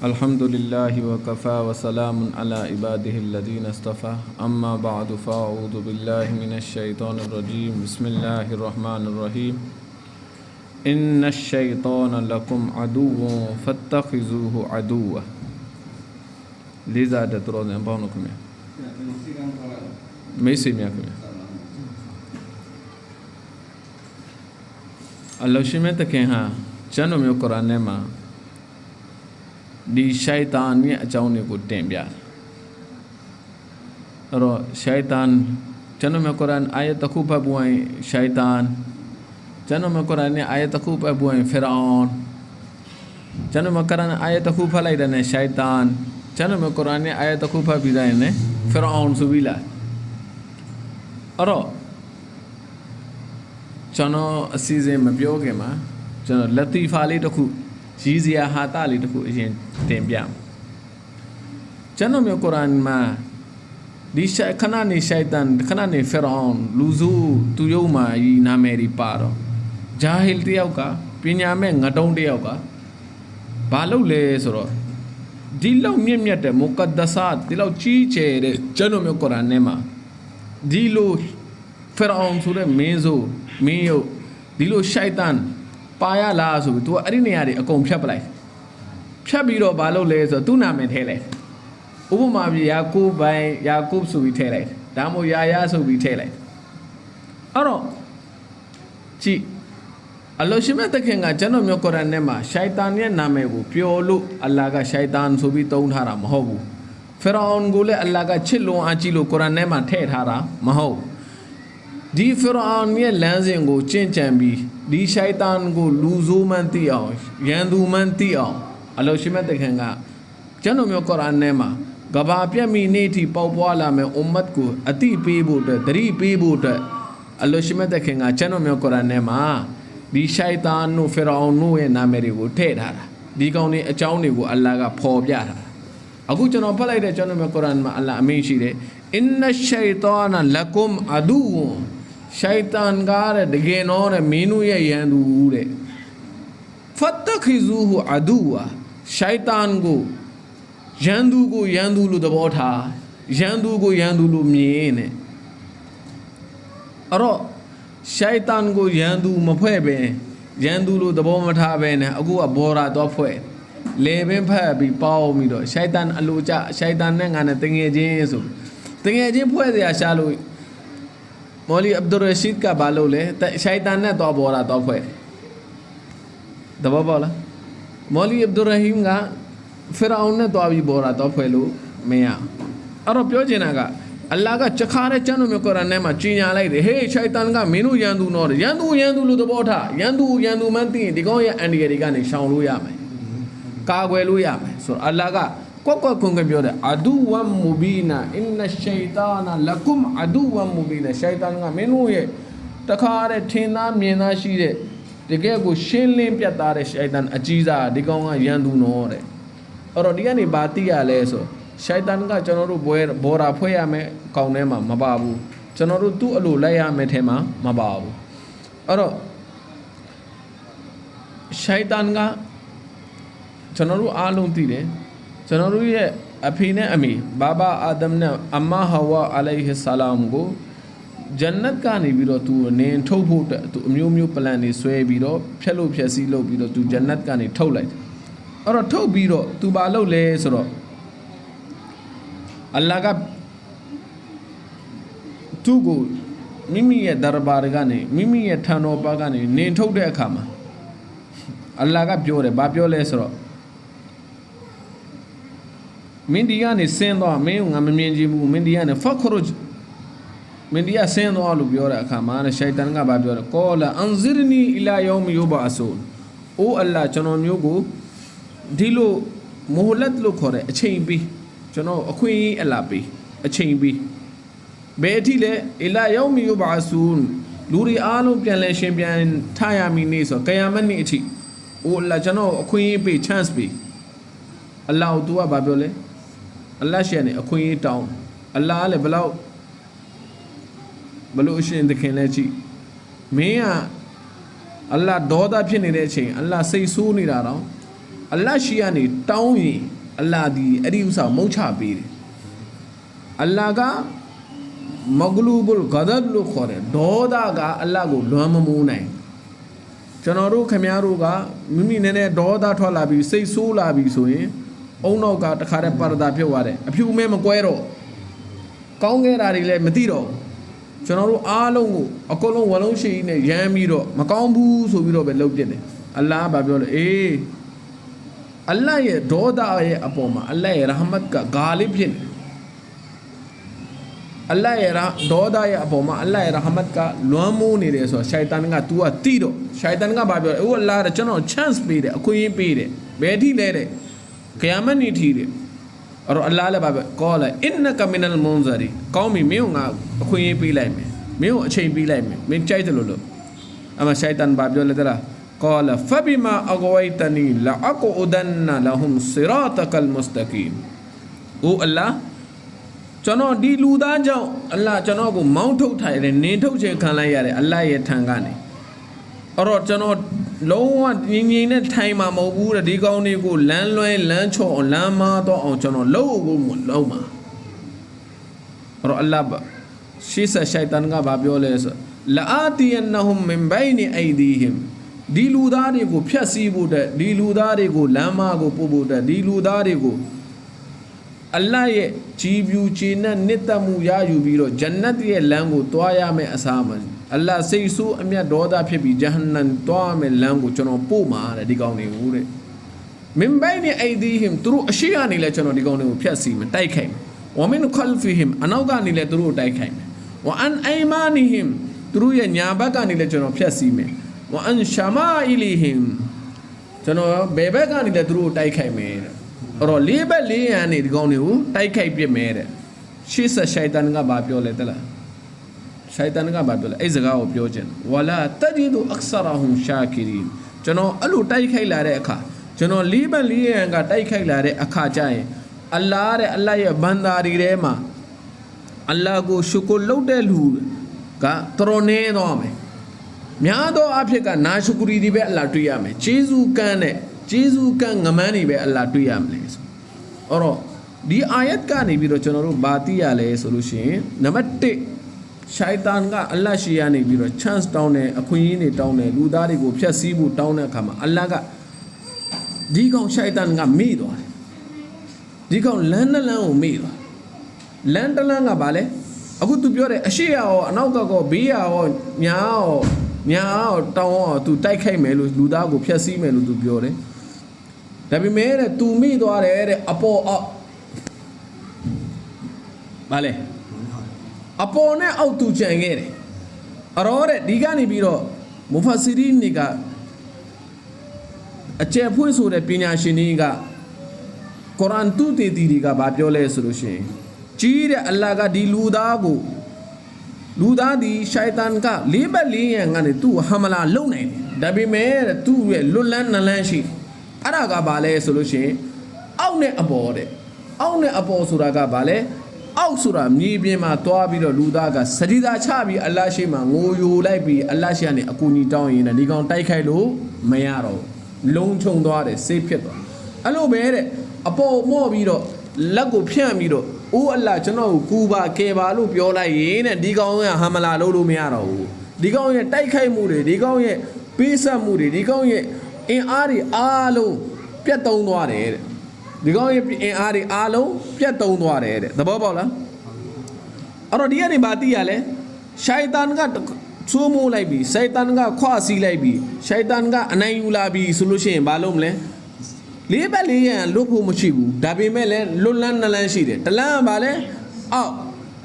الحمد لله وكفى وسلام على عباده الذين اصطفى. أما بعد فأعوذ بالله من الشيطان الرجيم. بسم الله الرحمن الرحيم. إن الشيطان لكم عدو فاتخذوه عدوا. لذا أن بانكم ميسي مياكم يا الله شمت كيها جنو ميو قرآن ما ဒီရှိုက်တန်ရဲ့အကြောင်းတွေကိုတင်ပြတယ်အဲ့တော့ရှိုက်တန်ကျွန်တော်မြတ်ကုရ်အာန်အာယတ်တစ်ခုဖတ်ပွင့်ရှိုက်တန်ကျွန်တော်မြတ်ကုရ်အာန်ရဲ့အာယတ်တစ်ခုဖတ်ပွင့်ဖီရောင်ကျွန်တော်မြတ်ကုရ်အာန်အာယတ်တစ်ခုဖတ်လိုက်တဲ့နဲ့ရှိုက်တန်ကျွန်တော်မြတ်ကုရ်အာန်ရဲ့အာယတ်တစ်ခုဖတ်ပြီးတိုင်းနဲ့ဖီရောင်ဆိုပြီးလာအဲ့တော့ကျွန်တော်အစီအစဉ်မပြောခင်မှာကျွန်တော်လက်တီဖာလေးတစ်ခု ရည်စရာဟာတလေးတစ်ခုအရင်တင်ပြမယ်ကျွန်တော်မျိုးကုရ်အာန်မှာဒီရှိုက်ခဏနေရှိုက်တန်ခဏနေဖီရောင်လူစုသူယုံမာဤနာမည်ဒီပါတော့ဂျာဟီလ်တယောက်ကပညာမဲ့ငတုံးတယောက်ကဘာလုပ်လဲဆိုတော့ဒီလောက်မြင့်မြတ်တဲ့မုကဒ္ဒဆတ်ဒီလောက်ကြီးကျယ်တဲ့ကျွန်တော်မျိုးကုရ်အာန်ထဲမှာဒီလိုဖီရောင်ဆိုတဲ့မင်းဆိုမင်းယုတ်ဒီလိုရှိုက်တန် ပါရလားဆိုပြီး तू အဲ့ဒီနေရာတွေအကုန်ဖြတ်ပလိုက်ဖြတ်ပြီးတော့ဘာလုပ်လဲဆိုတော့သူ့နာမည်ထဲလိုက်ဥပမာပြယာကုဘိုင်ယာကုပ်ဆိုပြီးထဲလိုက်ဒါမှမဟုတ်ယာယာဆိုပြီးထဲလိုက်အဲ့တော့ကြည့်အလောရှိမတ်တခင်ကကျွန်တော်မျိုးကုရ်အာန်ထဲမှာရှိုက်တန်ရဲ့နာမည်ကိုပျော်လို့အလ္လာဟ်ကရှိုက်တန်ဆိုပြီးသုံးထားတာမဟုတ်ဘူးဖီရောင်ကိုလည်းအလ္လာဟ်ကချစ်လွန်အားကြီးလို့ကုရ်အာန်ထဲမှာထည့်ထားတာမဟုတ်ဘူးဒီဖီရောင်ရဲ့လမ်းစဉ်ကိုကျင့်ကြံပြီး ဒီရှိုက်တန်ကိုလူဆိုးမှန်းသိအောင်ရန်သူမှန်းသိအောင်အလောရှိမတ်တခင်ကကျွန်တော်မျိုးကုရ်အာန်ထဲမှာကဘာပြတ်မီနေ့ထိပေါက်ပွားလာမယ်အွမ်မတ်ကိုအတိပေးဖို့အတွက်တတိပေးဖို့အတွက်အလောရှိမတ်တခင်ကကျွန်တော်မျိုးကုရ်အာန်ထဲမှာဒီရှိုက်တန်တို့ဖီရောင်တို့ရဲ့နာမည်တွေကိုထည့်ထားတာဒီကောင်တွေအကြောင်းတွေကိုအလ္လာဟ်ကဖော်ပြထားတာအခုကျွန်တော်ဖတ်လိုက်တဲ့ကျွန်တော်မျိုးကုရ်အာန်မှာအလ္လာဟ်အမိန့်ရှိတယ်အင်နရှိုင်တာနလကုမ်အဒူဝန် ရှိုက်တန်ကားတဲ့တကယ်တော့တဲ့မင်းတို့ရဲ့ရန်သူတဲ့ဖတ်တခိဇူဟူအဒူဝါရှိုက်တန်ကိုရန်သူကိုရန်သူလို့သဘောထားရန်သူကိုရန်သူလို့မြင်တဲ့အဲ့တော့ရှိုက်တန်ကိုရန်သူမဖွဲ့ပဲရန်သူလို့သဘောမထားပဲနဲ့အခုကဘောရာတော့ဖွဲ့လေပင်ဖက်ပြီးပေါင်းပြီးတော့ရှိုက်တန်အလိုကြရှိုက်တန်နဲ့ငါနဲ့တငယ်ချင်းဆိုတငယ်ချင်းဖွဲ့เสียရှာလို့ မော်လီအဗ်ဒူရရှိဒ်ကဘာလို့လဲရှိုက်တန်နဲ့တော့ဘောရာတော့ဖွဲ့တဘောပေါလားမော်လီအဗ်ဒူရဟီမ်ကဖီရောင်နဲ့တွားပြီးဘောရာတော့ဖွဲ့လို့မရအဲ့တော့ပြောချင်တာကအလ္လာဟ်ကချခါတဲ့ကျမ်းတော်မျိုးကုရ်အာန်ထဲမှာကြီးညာလိုက်တယ်ဟေးရှိုက်တန်ကမင်းတို့ရန်သူတော့ရန်သူရန်သူလို့သဘောထားရန်သူရန်သူမှန်းသိရင်ဒီကောင်ရဲ့အန်ဒီရတွေကနေရှောင်လို့ရမယ်ကာကွယ်လို့ရမယ်ဆိုတော့အလ္လာဟ်က ကွက်ကွက်ခွန်ခွန်ပြောတယ်အဒူဝမ်မူဘီနာအင်နရှိုင်တာနာလကုမ်အဒူဝမ်မူဘီနာရှိုင်တန်ကမင်းတို့ရဲ့တခါတဲ့ထင်သားမြင်သားရှိတဲ့တကယ်ကိုရှင်းလင်းပြတ်သားတဲ့ရှိုင်တန်အကြီးစားဒီကောင်ကရန်သူနော်တဲ့အဲ့တော့ဒီကနေဘာသိရလဲဆိုရှိုင်တန်ကကျွန်တော်တို့ဘွဲဘော်ရာဖွဲ့ရမယ်ကောင်းထဲမှာမပါဘူးကျွန်တော်တို့သူ့အလိုလိုက်ရမယ်ထဲမှာမပါဘူးအဲ့တော့ရှိုင်တန်ကကျွန်တော်တို့အားလုံးသိတယ် ကျွန်တော်တို့ရဲ့အဖေနဲ့အမေဘာဘာအာဒမ်နဲ့အမဟဝါအလိုင်ဟီဆလာမ်ကိုဂျန်နတ်ကနေပြီးတော့သူနင်းထုတ်ဖို့အတွက်သူအမျိုးမျိုးပလန်တွေဆွဲပြီးတော့ဖြက်လို့ဖြက်စီးလုပ်ပြီးတော့သူဂျန်နတ်ကနေထုတ်လိုက်တယ်အဲ့တော့ထုတ်ပြီးတော့သူဘာလုပ်လဲဆိုတော့အလ္လာဟ်ကသူ့ကိုမိမိရဲ့ဒရဘာကနေမိမိရဲ့ထံတော်ပါကနေနင်းထုတ်တဲ့အခါမှာအလ္လာဟ်ကပြောတယ်ဘာပြောလဲဆိုတော့ မင်းဒီကနေဆင်းသွားမင်းငါမမြင်ချင်ဘူးမင်းဒီကနေဖခရုဂျ်မင်းဒီကဆင်းသွားလို့ပြောတဲ့အခါမှာရှိုက်တန်ကဘာပြောလဲကောလာအန်ဇီရနီအီလာယောမယူဘာအဆူအိုအလ္လာဟ်ကျွန်တော်မျိုးကိုဒီလိုမိုဟလတ်လို့ခေါ်တဲ့အချိန်ပြီးကျွန်တော်အခွင့်အရေးအလားပေးအချိန်ပြီးဘယ်အထိလဲအီလာယောမယူဘာအဆူလူတွေအားလုံးပြန်လဲရှင်ပြန်ထားရမည်နေ့ဆိုကယာမတ်နေ့အထိအိုအလ္လာဟ်ကျွန်တော်အခွင့်အရေးပေး chance ပေးအလ္လာဟ်သူကဘာပြောလဲ အလ္လာဟ်ရှေ့နေအခွင့်အရေးတောင်းအလ္လာဟ်လည်းဘလောက်ဘလို့အရှင်သခင်လဲကြည့်မင်းကအလ္လာဟ်ဒေါသဖြစ်နေတဲ့အချိန်အလ္လာဟ်စိတ်ဆိုးနေတာတော့အလတ်ရှိကနေတောင်းရင်အလ္လာဟ်ဒီအဲ့ဒီဥစ္စာမုတ်ချပေးတယ်အလ္လာဟ်ကမဂလူဘုလ်ဂဒဘ်လို့ခေါ်တယ်ဒေါသကအလ္လာဟ်ကိုလွမ်းမမိုးနိုင်ကျွန်တော်တို့ခင်ဗျားတို့ကမိမိနည်းနည်းဒေါသထွက်လာပြီးစိတ်ဆိုးလာပြီးဆိုရင် အုံနောက်ကတခါတည်းပါရဒါဖြစ်သွားတယ်အဖြူမဲမကွဲတော့ကောင်းခဲ့တာတွေလည်းမသိတော့ဘူးကျွန်တော်တို့အားလုံးကိုအကုန်လုံးဝလုံးရှိကြီးနဲ့ရမ်းပြီးတော့မကောင်းဘူးဆိုပြီးတော့ပဲလုပ်ပြတယ်အလ္လာဟ်ကပြောလို့အေးအလ္လာဟ်ရဲ့ဒေါသရဲ့အပေါ်မှာအလ္လာဟ်ရဲ့ရဟမတ်ကဂါလိဘ်ဖြစ်နေအလ္လာဟ်ရဲ့ဒေါသရဲ့အပေါ်မှာအလ္လာဟ်ရဲ့ရဟမတ်ကလွမ်းမိုးနေတယ်ဆိုတော့ရှိုင်တန်က तू ကတိတော့ရှိုင်တန်ကဘာပြောလဲအိုးအလ္လာဟ်ကကျွန်တော် chance ပေးတယ်အခွင့်အရေးပေးတယ်ဘယ်ထိလဲတဲ့ क़यामत नहीं ठीक है और अल्लाह अल्लाह बाबा कॉल है इन न कमिनल मोनजरी कौम ही मैं होगा खुई पी लाई में मैं हूँ अच्छे पी लाई में मैं चाहे तो लो लो अमा शैतान बाप जो लेता कॉल फबिमा अगवैतनी लअक़उदन्न लहुम सिरातकल मुस्तकीम ओ अल्लाह ကျွန်တော်ဒီလူသားကြောင့်အလ္လာကျွန်တော်ကိုမောင်းထုတ်ထိုင်တယ်နင်းထုတ်ခြင်းခံလိုက်ရတယ်အလ္လာရဲ့ထံကနေအဲ့တော့ကျွန်တော် လုံးဝငြိမ်ငြိမ်နဲ့ထိုင်မှာမဟုတ်ဘူးတဲ့ဒီကောင်းတွေကိုလမ်းလွဲလမ်းချော့အောင်လမ်းမာတော့အောင်ကျွန်တော်လှုပ်ကိုလုံးမှာအဲ့တော့အလ္လာဟ်ရှေ့ဆက်ရှိုက်တန်ကဘာပြောလဲဆိုလာအာတီယန်နဟွမ်မင်ဘိုင်နီအိဒီဟင်ဒီလူသားတွေကိုဖျက်ဆီးဖို့တဲ့ဒီလူသားတွေကိုလမ်းမာကိုပို့ဖို့တဲ့ဒီလူသားတွေကိုအလ္လာဟ်ရဲ့ကြီးပြူခြေနဲ့နှစ်သက်မှုရယူပြီးတော့ဂျန်နတ်ရဲ့လမ်းကိုတွားရမယ်အစားမှာ အလ္လာဟ်စိတ်ဆိုးအမျက်ဒေါသဖြစ်ပြီးဂျဟန္နမ်တွားမယ်လမ်းကိုကျွန်တော်ပို့မှာတဲ့ဒီကောင်းတွေကိုတဲ့မင်ဘိုင်နီအိဒီဟင်သူတို့အရှိကနေလဲကျွန်တော်ဒီကောင်းတွေကိုဖျက်ဆီးမယ်တိုက်ခိုက်မယ်ဝမင်ခလ်ဖီဟင်အနောက်ကနေလဲသူတို့တိုက်ခိုက်မယ်ဝအန်အိုင်မာနီဟင်သူတို့ရဲ့ညာဘက်ကနေလဲကျွန်တော်ဖျက်ဆီးမယ်ဝအန်ရှာမာအီလီဟင်ကျွန်တော်ဘယ်ဘက်ကနေလဲသူတို့တိုက်ခိုက်မယ်တဲ့အဲ့တော့လေးဘက်လေးရန်နေဒီကောင်းတွေကိုတိုက်ခိုက်ပြစ်မဲတဲ့ရှေ့ဆက်ရှိုက်တန်ကဘာပြောလဲတလား ရှိုက်တန်ကဘာပြောလဲအဲ့စကားကိုပြောခြင်းဝလာတဂျီဒူအက္ဆရာဟွမ်ရှာကီရီကျွန်တော်အဲ့လိုတိုက်ခိုက်လာတဲ့အခါကျွန်တော်လေးဘက်လေးရန်ကတိုက်ခိုက်လာတဲ့အခါကျရင်အလ္လာဟ်တဲ့အလ္လာဟ်ရဲ့ဘန္တာတွေထဲမှာအလ္လာဟ်ကိုရှုကိုလုပ်တဲ့လူကတော်နေတော့မယ်များသောအဖြစ်ကနာရှုကူရီဒီပဲအလ္လာဟ်တွေ့ရမယ်ဂျေဇူးကန်းတဲ့ဂျေဇူးကန်းငမန်းတွေပဲအလ္လာဟ်တွေ့ရမယ်ဆိုအဲ့တော့ဒီအာယတ်ကနေပြီးတော့ကျွန်တော်တို့ဘာသိရလဲဆိုလို့ရှိရင်နံပါတ်1 ရှိုက်တန်ကအလ္လာဟ်ရှိရနေပြီးတော့ chance တောင်းတယ်အခွင့်အရေးတွေတောင်းတယ်လူသားတွေကိုဖျက်ဆီးဖို့တောင်းတဲ့အခါမှာအလ္လာဟ်ကဒီကောင်ရှိုက်တန်ကမေ့သွားတယ်ဒီကောင်လမ်းတစ်လမ်းကိုမေ့သွားလမ်းတစ်လမ်းကဘာလဲအခု तू ပြောတယ်အရှိရရောအနောက်ကကောဘေးရရောညာရောညာရောတောင်းရော तू တိုက်ခိုက်မယ်လို့လူသားကိုဖျက်ဆီးမယ်လို့ तू ပြောတယ်ဒါပေမဲ့တဲ့ तू မိသွားတယ်တဲ့အပေါ်အောက်ဗာလေ အပေါ်နဲ့အောက် तू ကြံခဲ့တယ်အရောတဲ့ဒီကနေပြီးတော့မူဖာဆီရီနေကအကျယ်ဖွင့်ဆိုတဲ့ပညာရှင်တွေကကုရ်အာန်သူတည်တည်တွေကဗာပြောလဲဆိုလို့ရှိရင်ကြီးတဲ့အလ္လာဟ်ကဒီလူသားကိုလူသားဒီရှိုက်တန်ကလေးဘက်လေးရန်ကနေသူ့ကိုဟမလာလုံနိုင်တယ်ဒါပေမဲ့တဲ့သူ့ရဲ့လွတ်လန်းနလန်းရှိတယ်အဲ့ဒါကဘာလဲဆိုလို့ရှိရင်အောက်နဲ့အပေါ်တဲ့အောက်နဲ့အပေါ်ဆိုတာကဘာလဲ အောက်ဆိုတာမြေပြင်မှာသွားပြီးတော့လူသားကစတိသာချပြီးအလ္လာဟ်ရှိမှငိုယိုလိုက်ပြီးအလ္လာဟ်ရှိကနေအကူအညီတောင်းရင်လည်းဒီကောင်တိုက်ခိုက်လို့မရတော့ဘူးလုံချုံသွားတယ်စိတ်ဖြစ်သွားအဲ့လိုပဲတဲ့အပေါ်မော့ပြီးတော့လက်ကိုဖြန့်ပြီးတော့အိုးအလ္လာဟ်ကျွန်တော်ကိုကူပါကယ်ပါလို့ပြောလိုက်ရင်တဲ့ဒီကောင်ကဟမလာလို့လို့မရတော့ဘူးဒီကောင်ရဲ့တိုက်ခိုက်မှုတွေဒီကောင်ရဲ့ပေးဆက်မှုတွေဒီကောင်ရဲ့အင်အားတွေအားလုံးပြတ်သုံးသွားတယ်တဲ့ ဒီကောင်ရဲ့အင်အားတွေအားလုံးပြတ်သုံးသွားတယ်တဲ့သဘောပေါက်လားအဲ့တော့ဒီကနေဘာသိရလဲရှိုင်တန်ကသိုးမိုးလိုက်ပြီရှိုင်တန်ကခွာစီးလိုက်ပြီရှိုင်တန်ကအနိုင်ယူလာပြီဆိုလို့ရှိရင်ဘာလုပ်မလဲလေးဘက်လေးရန်လွတ်ဖို့မရှိဘူးဒါပေမဲ့လည်းလွတ်လန်းနှလန်းရှိတယ်တလန်းကဘာလဲအောက်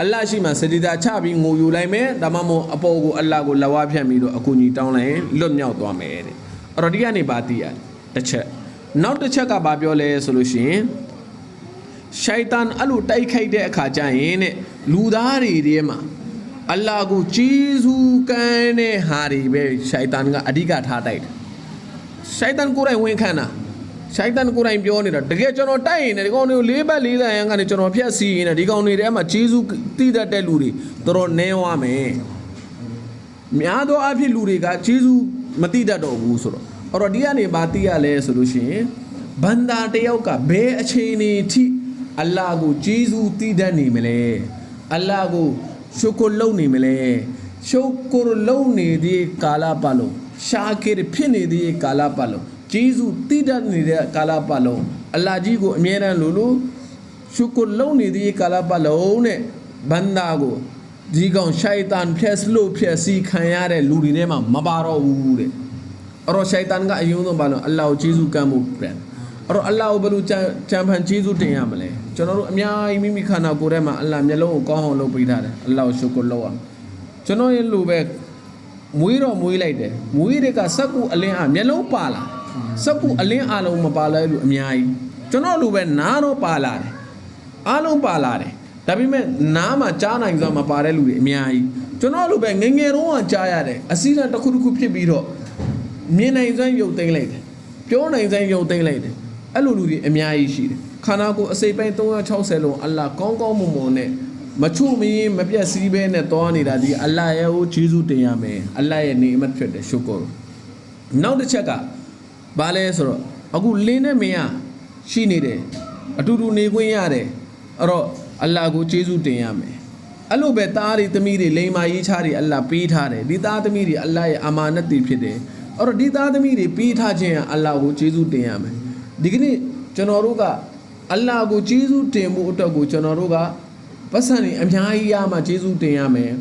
အလ္လာဟ်ရှိမှစတိတာချပြီးငိုယူလိုက်မယ်ဒါမှမဟုတ်အပေါ်ကိုအလ္လာဟ်ကိုလက်ဝါးဖြန့်ပြီးတော့အကူကြီးတောင်းလိုက်ရင်လွတ်မြောက်သွားမယ်တဲ့အဲ့တော့ဒီကနေပါသိရတယ်တစ်ချက် နောက်တစ်ချက်ကဘာပြောလဲဆိုလို့ရှိရင်ရှိုက်တန်အဲ့လိုတိုက်ခိုက်တဲ့အခါကျရင်တဲ့လူသားတွေထဲမှာအလ္လာဟ်ကိုကြီးစုကမ်းတဲ့ဟာတွေပဲရှိုက်တန်ကအဓိကထားတိုက်တယ်ရှိုက်တန်ကိုယ်တိုင်ဝင်ခံတာရှိုက်တန်ကိုယ်တိုင်ပြောနေတာတကယ်ကျွန်တော်တိုက်ရင်ဒီကောင်တွေကိုလေးဘက်လေးလရန်ကနေကျွန်တော်ဖျက်ဆီးရင်ဒီကောင်တွေထဲမှာဂျေဇုတိတတ်တဲ့လူတွေတော်တော်နဲသွားမယ်များသောအားဖြင့်လူတွေကဂျေဇုမတိတတ်တော့ဘူးဆိုတော့ အဲ့တော့ဒီကနေဘာသိရလဲဆိုလို့ရှိရင်ဘန္တာတယောက်ကဘယ်အချိန်နေထိအလ္လာဟ်ကိုကျေးဇူးတည်တတ်နေမလဲအလ္လာဟ်ကိုရှုကုလုံနေမလဲရှုကုလုံနေသည့်ကာလပတ်လုံးရှာကိရဖြစ်နေသည့်ကာလပတ်လုံးကျေးဇူးတည်တတ်နေတဲ့ကာလပတ်လုံးအလ္လာဟ်ကြီးကိုအမြဲတမ်းလို့လို့ရှုကုလုံနေသည့်ကာလပတ်လုံးနဲ့ဘန္တာကိုဒီကောင်ရှိုက်တန်ဖြက်စလို့ဖြက်စီခံရတဲ့လူတွေထဲမှာမပါတော့ဘူးတဲ့ အဲ့တော့ရှိုက်တန်ကအယုံဆုံးပါလို့အလ္လာဟ်ကိုကျေးဇူးကမ်းဖို့ပြန်အဲ့တော့အလ္လာဟ်ကိုဘယ်လိုကြံကြံဖန်ကျေးဇူးတင်ရမလဲကျွန်တော်တို့အများကြီးမိမိခန္ဓာကိုယ်ထဲမှာအလ္လာဟ်မျက်လုံးကိုကောင်းအောင်လုပ်ပေးထားတယ်အလ္လာဟ်ကိုရှုကုလုံအောင်ကျွန်တော်ရဲ့လူပဲမွေးတော့မွေးလိုက်တယ်မွေးတဲ့ကစက်ကူအလင်းအားမျက်လုံးပါလာစက်ကူအလင်းအားလုံးမပါလဲလို့အများကြီးကျွန်တော်လူပဲနားတော့ပါလာတယ်အားလုံးပါလာတယ်ဒါပေမဲ့နားမှာကြားနိုင်စွာမပါတဲ့လူတွေအများကြီးကျွန်တော်လိုပဲငယ်ငယ်တုန်းကကြားရတယ်အစည်းအဝေးတစ်ခုတစ်ခုဖြစ်ပြီးတော့ မြင်နိုင်စွမ်းရုပ်သိမ်းလိုက်တယ်ပြောနိုင်စွမ်းရုပ်သိမ်းလိုက်တယ်အဲ့လိုလူတွေအများကြီးရှိတယ်ခန္ဓာကိုယ်အစိပ်ပိုင်း360လုံးအလ္လာဟ်ကောင်းကောင်းမွန်မွန်နဲ့မချုမရင်မပြတ်စည်းပဲနဲ့တောနေတာဒီအလ္လာဟ်ရဲ့ဟိုဂျေဇုတင်ရမယ်အလ္လာဟ်ရဲ့နေအမတ်ဖြစ်တယ်ရှုကောနောက်တစ်ချက်ကဘာလဲဆိုတော့အခုလင်းနဲ့မင်းကရှိနေတယ်အတူတူနေခွင့်ရတယ်အဲ့တော့အလ္လာဟ်ကိုကျေးဇူးတင်ရမယ်အဲ့လိုပဲသားတွေသမီးတွေလိန်မာရေးချတွေအလ္လာဟ်ပေးထားတယ်ဒီသားသမီးတွေအလ္လာဟ်ရဲ့အာမာနတ်တွေဖြစ်တယ် အဲ့တော့ဒီသားသမီးတွေပေးထားခြင်းကအလ္လာဟ်ကိုကျေးဇူးတင်ရမယ်ဒီကနေ့ကျွန်တော်တို့ကအလ္လာဟ်ကိုကျေးဇူးတင်ဖို့အတွက်ကိုကျွန်တော်တို့ကပတ်စံတွေအများကြီးရမှကျေးဇူးတင်ရမယ်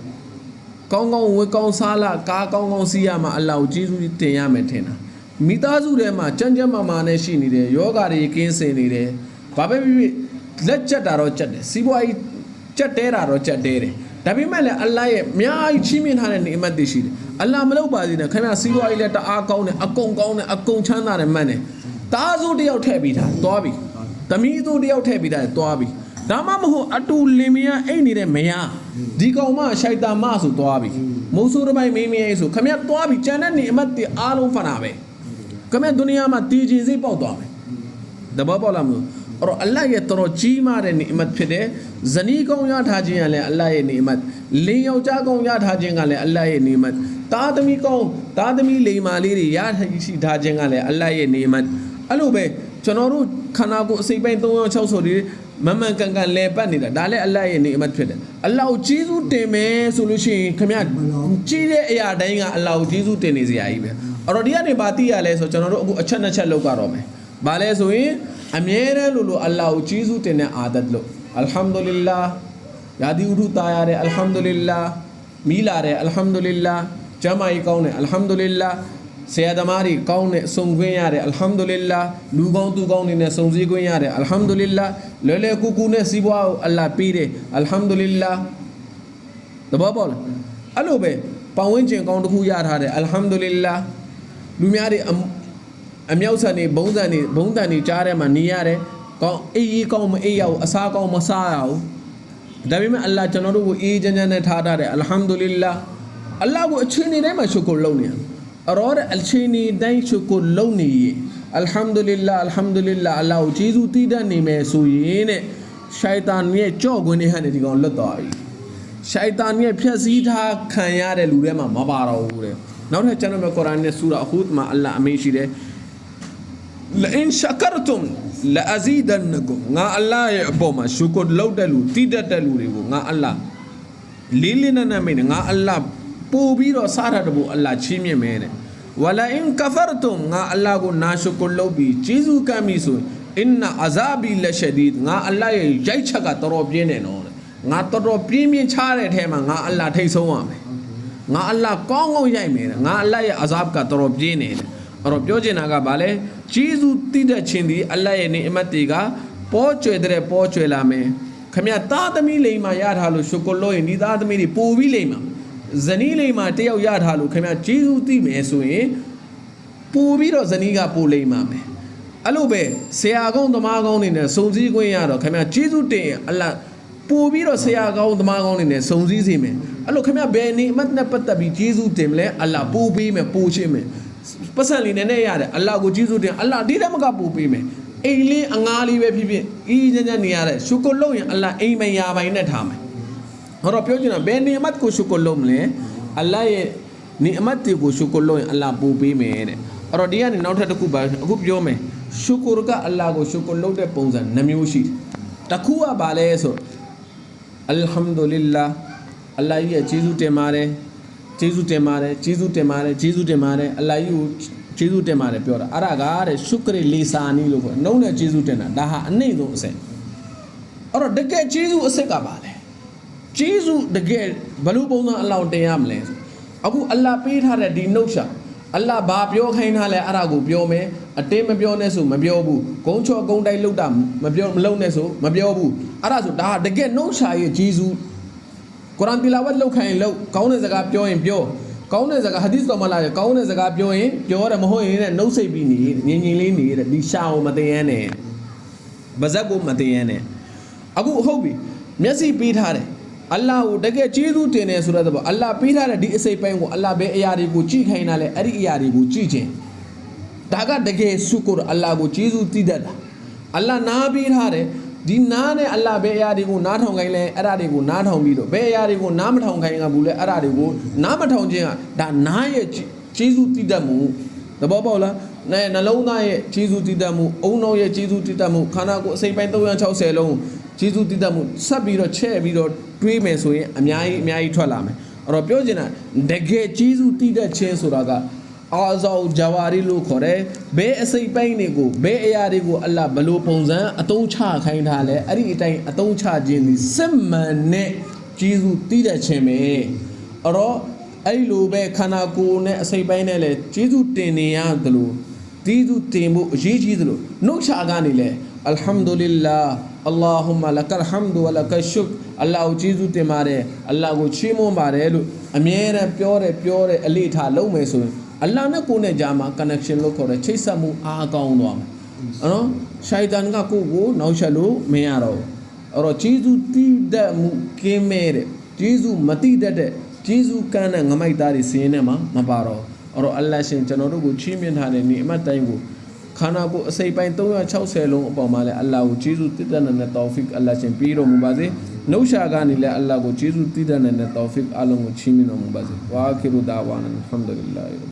ကောင်းကောင်းဝေကောင်းစားလာကားကောင်းကောင်းစီးရမှာအလ္လာဟ်ကိုကျေးဇူးတင်ရမယ်ထင်တာမိသားစုထဲမှာကြမ်းကြမ်းမာမာနဲ့ရှိနေတယ်ယောဂါတွေကင်းစင်နေတယ်ဘာပဲဖြစ်ဖြစ်လက်ကျက်တာတော့ကျက်တယ်စီးပွားရေးကျက်တဲတာတော့ကျက်တဲတယ် ဒါပေမဲ့လည်းအလ္လာဟ်ရဲ့အများကြီးချီးမြှင့်ထားတဲ့နေအမတ်တွေရှိတယ်အလ္လာဟ်မလုပ်ပါစေနဲ့ခင်ဗျာစီးပွားရေးလည်းတအားကောင်းတယ်အကုန်ကောင်းတယ်အကုန်ချမ်းသာတယ်မှန်တယ်တားစုတစ်ယောက်ထည့်ပြီးသားသွားပြီသမီးစုတစ်ယောက်ထည့်ပြီးသားသွားပြီဒါမှမဟုတ်အတူလင်မယားအိတ်နေတဲ့မယားဒီကောင်မရှိုက်တာမဆိုသွားပြီမိုးဆိုးတစ်ပိုင်မင်းမင်းဆိုခမရသွားပြီကျန်တဲ့နေအမတ်တွေအားလုံးဖတ်တာပဲခမရဒုနီယာမှာတည်ခြင်းစိတ်ပေါက်သွားမယ်တဘောပေါက်လာမလို့ အဲ့တော့အလ္လာဟ်ရဲ့တော်တော်ကြီးမားတဲ့နေအမတ်ဖြစ်တယ်ဇနီးကောင်းရထားခြင်းကလည်းအလ္လာဟ်ရဲ့နေအမတ်လင်းယောက်ျားကောင်းရထားခြင်းကလည်းအလ္လာဟ်ရဲ့နေအမတ်သားသမီးကောင်းသားသမီးလိမ္မာလေးတွေရရှိထားခြင်းကလည်းအလ္လာဟ်ရဲ့နေအမတ်အဲ့လိုပဲကျွန်တော်တို့ခန္ဓာကိုယ်အစိပ်ပိုင်း360တွေမမှန်ကန်ကန်လဲပတ်နေတာဒါလည်းအလ္လာဟ်ရဲ့နေအမတ်ဖြစ်တယ်အလ္လာဟ်ကိုကျေးဇူးတင်မယ်ဆိုလို့ရှိရင်ခင်ဗျကြီးတဲ့အရာတိုင်းကအလ္လာဟ်ကိုကျေးဇူးတင်နေစရာကြီးပဲအဲ့တော့ဒီကနေဘာသိရလဲဆိုကျွန်တော်တို့အခုအချက်နှစ်ချက်လောက်ကတော့မယ်ဘာလဲဆိုရင် အမြဲတမ်းလို့လို့အလ္လာဟ်ကိုကျေးဇူးတင်တဲ့အာဒတ်လို့အလ်ဟမ်ဒူလ illah ယာဒီဥဒူတာရတယ်အလ်ဟမ်ဒူလ illah မီလာတယ်အလ်ဟမ်ဒူလ illah ဂျမ်းမာကြီးကောင်းတယ်အလ်ဟမ်ဒူလ illah ဆရာသမားတွေကောင်းတဲ့စုံခွင့်ရတယ်အလ်ဟမ်ဒူလ illah လူကောင်းသူကောင်းတွေနဲ့စုံစည်းခွင့်ရတယ်အလ်ဟမ်ဒူလ illah လွယ်လွယ်ကူကူနဲ့စီးပွားကိုအလ္လာဟ်ပေးတယ်အလ်ဟမ်ဒူလ illah တဘောပေါက်လားအဲ့လိုပဲပတ်ဝန်းကျင်ကောင်းတစ်ခုရထားတယ်အလ်ဟမ်ဒူလ illah လူများတွေ အမအမြောက်ဆန်နေဘုံဆန်နေဘုံတန်နေကြားထဲမှာနေရတယ်ကောင်းအေးအေးကောင်းမအေးရဘူးအစားကောင်းမစားရဘူးဒါပေမဲ့အလ္လာဟ်ကျွန်တော်တို့ကိုအေးချမ်းချမ်းနဲ့ထားထားတယ်အလ်ဟမ်ဒူလ illah အလ္လာဟ်ကိုအချိန်နေတိုင်းမှာရှုကုလုပ်နေရတယ်အရောတဲ့အချိန်နေတိုင်းရှုကုလုပ်နေရင်အလ်ဟမ်ဒူလ illah အလ်ဟမ်ဒူလ illah အလ္လာဟ်ကိုကျေးဇူးတည်တတ်နေမယ်ဆိုရင်တဲ့ရှိုက်တန်ရဲ့ကြော့ခွင်းနေဟန်နေဒီကောင်လွတ်သွားပြီရှိုက်တန်ရဲ့ဖြက်စီးထားခံရတဲ့လူတွေမှာမပါတော့ဘူးတဲ့နောက်ထပ်ကျွန်တော်တို့ကုရ်အာန်နဲ့ဆူရာဟူဒ်မှာအလ္လာဟ်အမိန့်ရှိတယ် လအင်ရှာကာရတုမ်လာအဇီဒန်နကုငါအလ္လာဟ်ရဲ့အပေါ်မှာရှုကုတ်လောက်တဲ့လူတိတက်တဲ့လူတွေကိုငါအလ္လာဟ်လေးလေးနက်နက်မင်းငါအလ္လာဟ်ပို့ပြီးတော့စားတာတဘူအလ္လာဟ်ချင်းမြင့်မယ်တဲ့ဝလာအင်ကာဖာရတုမ်ငါအလ္လာဟ်ကိုနာရှုကုတ်လောက်ပြီးဂျေဇူးကမ်းပြီဆိုရင်အင်နာအဇာဘီလရှဒီဒ်ငါအလ္လာဟ်ရဲ့ရိုက်ချက်ကတော်တော်ပြင်းတယ်နော်ငါတော်တော်ပြင်းပြင်းချတဲ့အထဲမှာငါအလ္လာဟ်ထိတ်ဆုံးရမယ်ငါအလ္လာဟ်ကောင်းကောင်းရိုက်မယ်ငါအလ္လာဟ်ရဲ့အဇာဘ်ကတော်တော်ပြင်းနေတယ် အဲ့တော့ပြောချင်တာကဘာလဲဂျေဇူးတည်တဲ့ခြင်းဒီအလ္လာဟ်ရဲ့နေအမတ်တွေကပေါ်ကျွယ်တဲ့ပေါ်ကျွယ်လာမယ်ခမရသားသမီးလိမ်မာရထားလို့ရှုကိုလို့ရင်ဒီသားသမီးတွေပို့ပြီးလိမ်မာဇနီးလိမ်မာတယောက်ရထားလို့ခမရဂျေဇူးတည်မယ်ဆိုရင်ပို့ပြီးတော့ဇနီးကပို့လိမ်မာမယ်အဲ့လိုပဲဆရာကောင်းသမားကောင်းတွေနဲ့စုံစည်းခွင့်ရတော့ခမရဂျေဇူးတင်ရင်အလ္လာဟ်ပို့ပြီးတော့ဆရာကောင်းသမားကောင်းတွေနဲ့စုံစည်းစေမယ်အဲ့လိုခမရဘယ်နေအမတ်နဲ့ပတ်သက်ပြီးဂျေဇူးတင်မလဲအလ္လာဟ်ပို့ပေးမယ်ပို့ချင်းမယ် ပတ်စံလေးနည်းနည်းရတယ်အလ္လာဟ်ကိုကျေးဇူးတင်အလ္လာဟ်ဒီတမကပူပေးမယ်အိမ်လေးအငားလေးပဲဖြစ်ဖြစ်အီးချမ်းချမ်းနေရတဲ့ရှုကုလုံးရင်အလ္လာဟ်အိမ်မယာပိုင်နဲ့ထားမယ်ဟောတော့ပြောချင်တာဘယ်နေအမတ်ကိုရှုကုလုံးမလဲအလ္လာဟ်ရဲ့နေအမတ်တွေကိုရှုကုလုံးရင်အလ္လာဟ်ပူပေးမယ်တဲ့အဲ့တော့ဒီကနေနောက်ထပ်တစ်ခုပါအခုပြောမယ်ရှုကူရကအလ္လာဟ်ကိုရှုကူလုပ်တဲ့ပုံစံနှမျိုးရှိတယ်တစ်ခုကဘာလဲဆိုအလ်ဟမ်ဒူလ illah အလ္လာဟ်ကြီးရဲ့ကျေးဇူးတင်ပါတယ် ကျေးဇူးတင်ပါတယ်ကျေးဇူးတင်ပါတယ်ကျေးဇူးတင်ပါတယ်အလ္လာဟ်ကြီးကိုကျေးဇူးတင်ပါတယ်ပြောတာအဲ့ဒါကတဲ့ရှုကရလီစာနီလို့ခေါ်တယ်နှုံးနဲ့ကျေးဇူးတင်တာဒါဟာအနှိမ့်ဆုံးအဆင့်အဲ့တော့တကယ်ကျေးဇူးအစစ်ကပါလဲကျေးဇူးတကယ်ဘယ်လိုပုံစံအလောင်းတင်ရမလဲဆိုအခုအလ္လာဟ်ပေးထားတဲ့ဒီနှုတ်ရှာအလ္လာဟ်ဘာပြောခိုင်းထားလဲအဲ့ဒါကိုပြောမယ်အတင်းမပြောနဲ့ဆိုမပြောဘူးဂုံချော်ဂုံတိုက်လောက်တာမပြောမလုံးနဲ့ဆိုမပြောဘူးအဲ့ဒါဆိုဒါဟာတကယ်နှုတ်ရှာရဲ့ကျေးဇူး ကုရ်အာန်တီလာဝတ်လုပ်ခိုင်းလုပ်ကောင်းတဲ့စကားပြောရင်ပြောကောင်းတဲ့စကားဟာဒီစ်တော်မလာရကောင်းတဲ့စကားပြောရင်ပြောရတယ်မဟုတ်ရင်လည်းနှုတ်ဆက်ပြီးနေငင်ငင်လေးနေတဲ့ဒီရှာကိုမတင်ရနဲ့ဗဇက်ကိုမတင်ရနဲ့အခုဟုတ်ပြီမျက်စိပေးထားတယ်အလ္လာဟ်ကိုတကယ်ကျေးဇူးတင်တယ်ဆိုတဲ့ဘောအလ္လာဟ်ပေးထားတဲ့ဒီအစိတ်ပိုင်းကိုအလ္လာဟ်ပဲအရာတွေကိုကြည့်ခိုင်းတာလေအဲ့ဒီအရာတွေကိုကြည့်ခြင်းဒါကတကယ်ရှုကုရ်အလ္လာဟ်ကိုကျေးဇူးတည်တတ်တာအလ္လာဟ်နားပေးထားတယ် ဒီနားနဲ့အလ္လာဟ်ဘယ်အရာတွေကိုနားထောင်ခိုင်းလဲအဲ့ဒါတွေကိုနားထောင်ပြီးတော့ဘယ်အရာတွေကိုနားမထောင်ခိုင်းကဘူးလဲအဲ့ဒါတွေကိုနားမထောင်ခြင်းကဒါနားရဲ့ကျေးဇူးတည်တတ်မှုသဘောပေါက်လားနဲ့နှလုံးသားရဲ့ကျေးဇူးတည်တတ်မှုအုံနောက်ရဲ့ကျေးဇူးတည်တတ်မှုခန္ဓာကိုယ်အစိတ်ပိုင်း360လုံးကျေးဇူးတည်တတ်မှုဆက်ပြီးတော့ချဲ့ပြီးတော့တွေးမယ်ဆိုရင်အများကြီးအများကြီးထွက်လာမယ်အဲ့တော့ပြောချင်တာတကယ်ကျေးဇူးတည်တတ်ခြင်းဆိုတာက အာဇောဂျဝါရီလို့ခေါ်တယ်ဘဲအစိတ်ပိုင်းတွေကိုဘဲအရာတွေကိုအလ္လာဟ်ဘလို့ပုံစံအတုံးချခိုင်းထားလဲအဲ့ဒီအတိုင်းအတုံးချခြင်းဒီစစ်မှန်နဲ့ဂျေဇုတည်တဲ့ခြင်းပဲအဲ့တော့အဲ့ဒီလိုပဲခန္ဓာကိုယ်နဲ့အစိတ်ပိုင်းနဲ့လဲဂျေဇုတင်နေရတယ်လို့ဂျေဇုတင်ဖို့အရေးကြီးသလိုနှုတ်ချကနေလဲအလ်ဟမ်ဒူလ illah အလ္လာဟူမလကလ်ဟမ်ဒူဝလကရှုကအလ္လာဟ်ကိုကျေးဇူးတင်ပါတယ်အလ္လာဟ်ကိုချီးမွမ်းပါတယ်လို့အမြဲတမ်းပြောတယ်ပြောတယ်အလေးထားလုပ်မယ်ဆိုရင် အလ္လာဟ်နဲ့ကိုယ်နဲ့ကြားမှာ connection လို့ခေါ်တယ်ချိတ်ဆက်မှုအားကောင်းသွားမှာအဲ့တော့ရှိုက်တန်ကကိုယ့်ကိုနောက်ဆက်လို့မရတော့ဘူးအဲ့တော့ကျေးဇူးတည်တတ်မှုကင်းမဲ့တဲ့ကျေးဇူးမတည်တတ်တဲ့ကျေးဇူးကမ်းတဲ့ငမိုက်သားတွေစင်းနေမှာမပါတော့အဲ့တော့အလ္လာဟ်ရှင်ကျွန်တော်တို့ကိုချီးမြှင့်ထားတဲ့နေ့အမှတ်တိုင်းကိုခန္ဓာကိုယ်အစိပ်ပိုင်း360လုံးအပေါ်မှာလည်းအလ္လာဟ်ကိုကျေးဇူးတည်တဲ့နဲ့တောဖစ်အလ္လာဟ်ရှင်ပေးတော်မူပါစေနှုတ်ရှာကနေလည်းအလ္လာဟ်ကိုကျေးဇူးတည်တဲ့နဲ့တောဖစ်အလုံးကိုချီးမြှင့်တော်မူပါစေဝါခိရုဒါဝါနန်အလ်ဟမ်ဒူလ illah